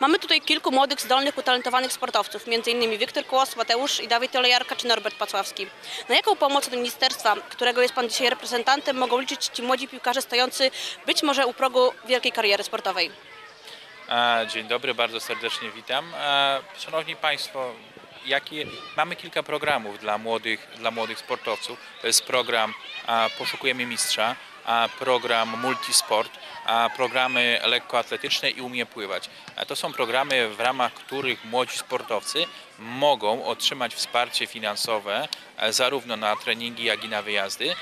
Mamy tutaj kilku młodych, zdolnych, utalentowanych sportowców, m.in. Wiktor Kłos, Mateusz i Dawid Olejarka czy Norbert Pacławski. Na jaką pomoc od ministerstwa, którego jest Pan dzisiaj reprezentantem, mogą liczyć ci młodzi piłkarze stojący być może u progu wielkiej kariery sportowej? E, Dzień dobry, bardzo serdecznie witam. E, Szanowni Państwo, jakie, mamy kilka programów dla młodych, dla młodych sportowców. To jest program Poszukujemy Mistrza, program Multisport, programy lekkoatletyczne i Umie Pływać. To są programy, w ramach których młodzi sportowcy mogą otrzymać wsparcie finansowe e, zarówno na treningi, jak i na wyjazdy.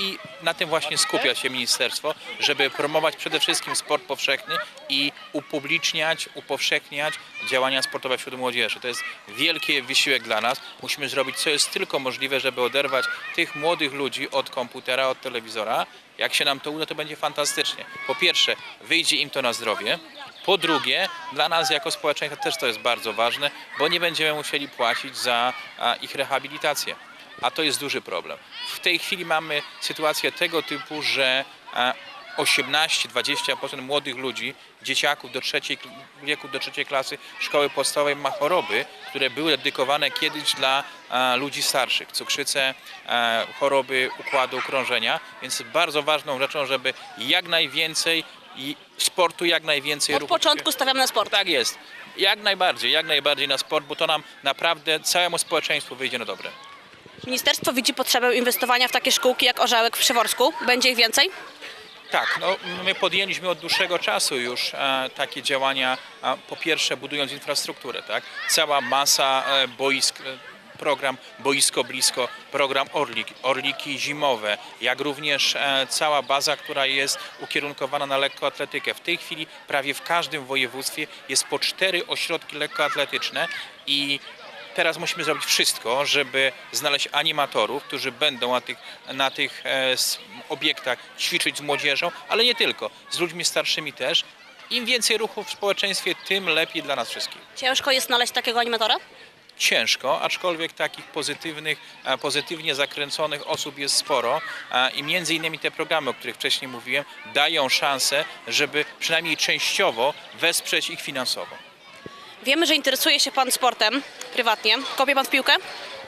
I na tym właśnie skupia się ministerstwo, żeby promować przede wszystkim sport powszechny i upubliczniać, upowszechniać działania sportowe wśród młodzieży. To jest wielki wysiłek dla nas. Musimy zrobić co jest tylko możliwe, żeby oderwać tych młodych ludzi od komputera, od telewizora. Jak się nam to uda, to będzie fantastycznie. Po pierwsze, wyjdzie im to na zdrowie. Po drugie, dla nas jako społeczeństwa też to jest bardzo ważne, bo nie będziemy musieli płacić za ich rehabilitację a to jest duży problem. W tej chwili mamy sytuację tego typu, że e, 18-20% młodych ludzi, dzieciaków do trzeciej, wieku do trzeciej klasy szkoły podstawowej ma choroby, które były dedykowane kiedyś dla e, ludzi starszych. Cukrzycę, e, choroby układu krążenia, więc bardzo ważną rzeczą, żeby jak najwięcej i sportu, jak najwięcej Od ruchu. początku stawiamy na sport. Tak jest. Jak najbardziej, jak najbardziej na sport, bo to nam naprawdę całemu społeczeństwu wyjdzie na dobre. Ministerstwo widzi potrzebę inwestowania w takie szkółki jak Orzełek w Przeworsku. Będzie ich więcej? Tak, no, my podjęliśmy od dłuższego czasu już e, takie działania, a, po pierwsze budując infrastrukturę, tak? Cała masa e, boisk, e, program Boisko Blisko, program Orlik, Orliki zimowe, jak również e, cała baza, która jest ukierunkowana na lekkoatletykę. W tej chwili prawie w każdym województwie jest po cztery ośrodki lekkoatletyczne i Teraz musimy zrobić wszystko, żeby znaleźć animatorów, którzy będą na tych, na tych e, obiektach ćwiczyć z młodzieżą, ale nie tylko, z ludźmi starszymi też. Im więcej ruchu w społeczeństwie, tym lepiej dla nas wszystkich. Ciężko jest znaleźć takiego animatora? Ciężko, aczkolwiek takich pozytywnych, e, pozytywnie zakręconych osób jest sporo i między innymi te programy, o których wcześniej mówiłem, dają szansę, żeby przynajmniej częściowo wesprzeć ich finansowo. Wiemy, że interesuje się Pan sportem prywatnie. Kopie Pan w piłkę?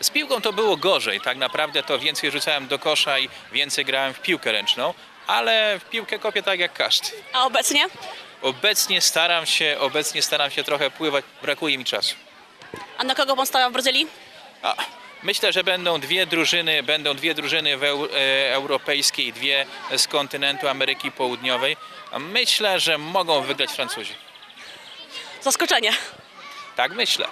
Z piłką to było gorzej. Tak naprawdę to więcej rzucałem do kosza i więcej grałem w piłkę ręczną, ale w piłkę kopię tak jak każdy. A obecnie? Obecnie staram się, obecnie staram się trochę pływać, brakuje mi czasu. A na kogo Pan stawia w Brazylii? A, myślę, że będą dwie drużyny, będą dwie drużyny w eu, e, europejskie i dwie z kontynentu Ameryki Południowej. Myślę, że mogą wygrać Francuzi. Zaskoczenie. Tak myślę.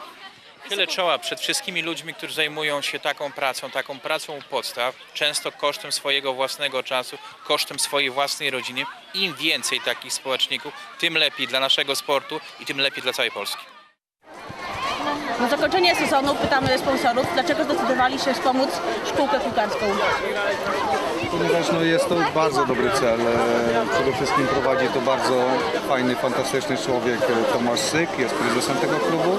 Tyle czoła przed wszystkimi ludźmi, którzy zajmują się taką pracą, taką pracą u podstaw, często kosztem swojego własnego czasu, kosztem swojej własnej rodziny. Im więcej takich społeczników, tym lepiej dla naszego sportu i tym lepiej dla całej Polski. Na zakończenie sezonu pytamy sponsorów, dlaczego zdecydowali się wspomóc szkółkę piłkarską. Ponieważ no, jest to bardzo dobry cel. E, Przede wszystkim prowadzi to bardzo fajny, fantastyczny człowiek e, Tomasz Syk, jest prezesem tego klubu.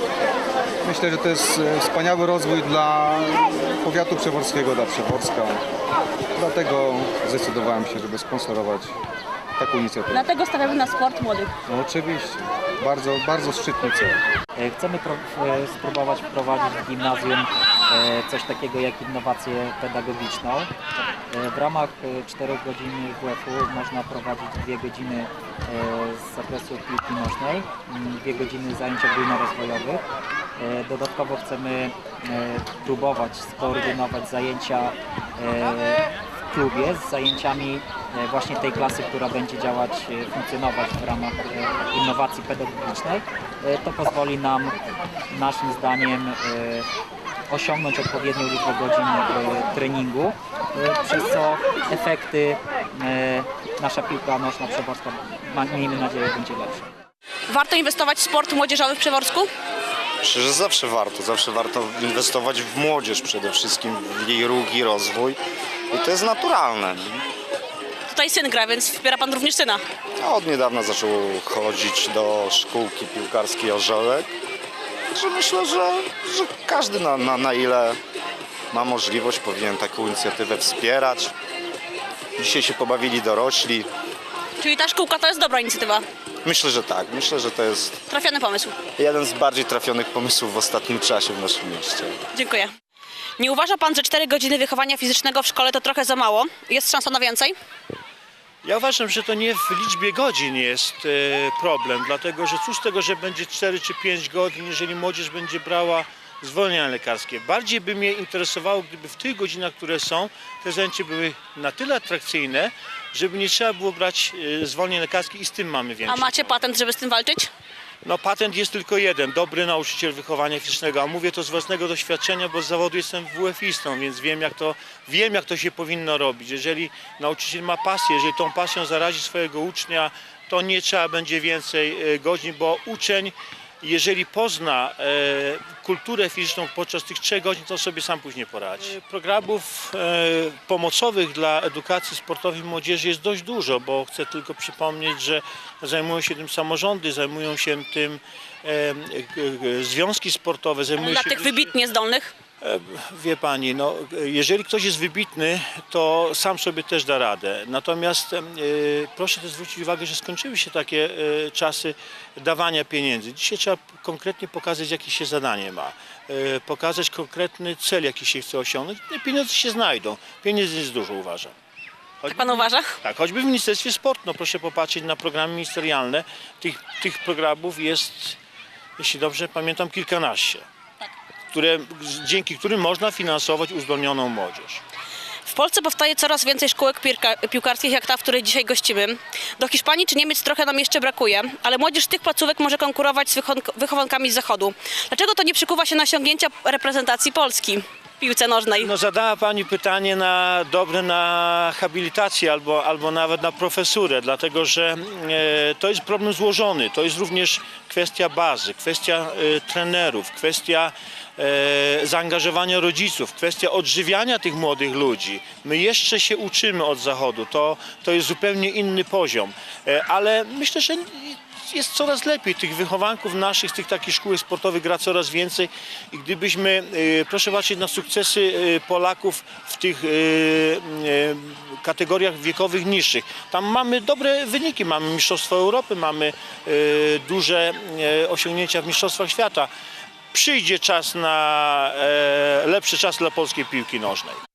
Myślę, że to jest e, wspaniały rozwój dla powiatu przeworskiego, dla Przeworska. Dlatego zdecydowałem się, żeby sponsorować taką inicjatywę. Dlatego stawiamy na sport młodych. No oczywiście, bardzo, bardzo szczytny cel. E, Chcemy e, spróbować wprowadzić w gimnazjum e, coś takiego jak innowację pedagogiczną. W ramach 4 godzin WF-u można prowadzić 2 godziny z zakresu piłki nożnej, 2 godziny zajęć ogólnorozwojowych. Dodatkowo chcemy próbować skoordynować zajęcia klubie z zajęciami e, właśnie tej klasy, która będzie działać, e, funkcjonować w ramach e, innowacji pedagogicznej. To pozwoli nam, naszym zdaniem, osiągnąć odpowiednią liczbę godzin treningu, przez co efekty nasza piłka nożna przeworska, miejmy nadzieję, będzie lepsza. Warto inwestować w sport młodzieżowy w Przeworsku? Myślę, że zawsze warto, zawsze warto inwestować w młodzież przede wszystkim, w jej ruch i rozwój. I to jest naturalne. Tutaj syn gra, więc wspiera Pan również syna. A od niedawna zaczął chodzić do szkółki piłkarskiej Orzełek. Także myślę, że, że każdy na, na, na ile ma możliwość powinien taką inicjatywę wspierać. Dzisiaj się pobawili dorośli. Czyli ta szkółka to jest dobra inicjatywa. Myślę, że tak. Myślę, że to jest Trafiony pomysł. jeden z bardziej trafionych pomysłów w ostatnim czasie w naszym mieście. Dziękuję. Nie uważa pan, że 4 godziny wychowania fizycznego w szkole to trochę za mało? Jest szansa na więcej? Ja uważam, że to nie w liczbie godzin jest e, problem, dlatego że cóż z tego, że będzie 4 czy 5 godzin, jeżeli młodzież będzie brała zwolnienia lekarskie. Bardziej by mnie interesowało, gdyby w tych godzinach, które są, te zajęcia były na tyle atrakcyjne, żeby nie trzeba było brać e, zwolnień lekarskich i z tym mamy A więcej. macie patent, żeby z tym walczyć? No patent jest tylko jeden, dobry nauczyciel wychowania fizycznego, a mówię to z własnego doświadczenia, bo z zawodu jestem WF-istą, więc wiem jak, to, wiem jak to się powinno robić. Jeżeli nauczyciel ma pasję, jeżeli tą pasją zarazi swojego ucznia, to nie trzeba będzie więcej e, godzin, bo uczeń jeżeli pozna e, kulturę fizyczną podczas tych trzech godzin, to sobie sam później poradzi. E, Programów e, pomocowych dla edukacji sportowej młodzieży jest dość dużo, bo chcę tylko przypomnieć, że zajmują się tym samorządy, zajmują się tym e, e, e, związki sportowe, zajmują Dla się tych wybitnie zdolnych? E, Wie pani, no, jeżeli ktoś jest wybitny, to sam sobie też da radę. Natomiast e, proszę też zwrócić uwagę, że skończyły się takie e, czasy dawania pieniędzy. Dzisiaj trzeba konkretnie pokazać, jakie się zadanie ma. E, pokazać konkretny cel, jaki się chce osiągnąć. I pieniądze się znajdą. Pieniędzy jest dużo, uważam. Tak pan uważa? Tak, choćby w Ministerstwie Sportu. No proszę popatrzeć na programy ministerialne. Tych, tych programów jest, jeśli dobrze pamiętam, kilkanaście. Które, dzięki którym można finansować uzdolnioną młodzież. W Polsce powstaje coraz więcej szkółek piłka- piłkarskich, jak ta, w której dzisiaj gościmy. Do Hiszpanii czy Niemiec trochę nam jeszcze brakuje, ale młodzież tych placówek może konkurować z wychowankami z zachodu. Dlaczego to nie przykuwa się na osiągnięcia reprezentacji Polski piłce nożnej? No zadała Pani pytanie na dobre na habilitację albo, albo nawet na profesurę, dlatego że e, to jest problem złożony. To jest również kwestia bazy, kwestia e, trenerów, kwestia e, zaangażowania rodziców, kwestia odżywiania tych młodych ludzi. My jeszcze się uczymy od zachodu, to, to jest zupełnie inny poziom, e, ale myślę, że jest coraz lepiej. Tych wychowanków naszych, tych takich szkół sportowych gra coraz więcej i gdybyśmy, e, proszę patrzeć na sukcesy e, Polaków w tych e, kategoriach wiekowych niższych. Tam mamy dobre wyniki, mamy Mistrzostwo Europy, mamy duże osiągnięcia w Mistrzostwach Świata. Przyjdzie czas na e, lepszy czas dla polskiej piłki nożnej.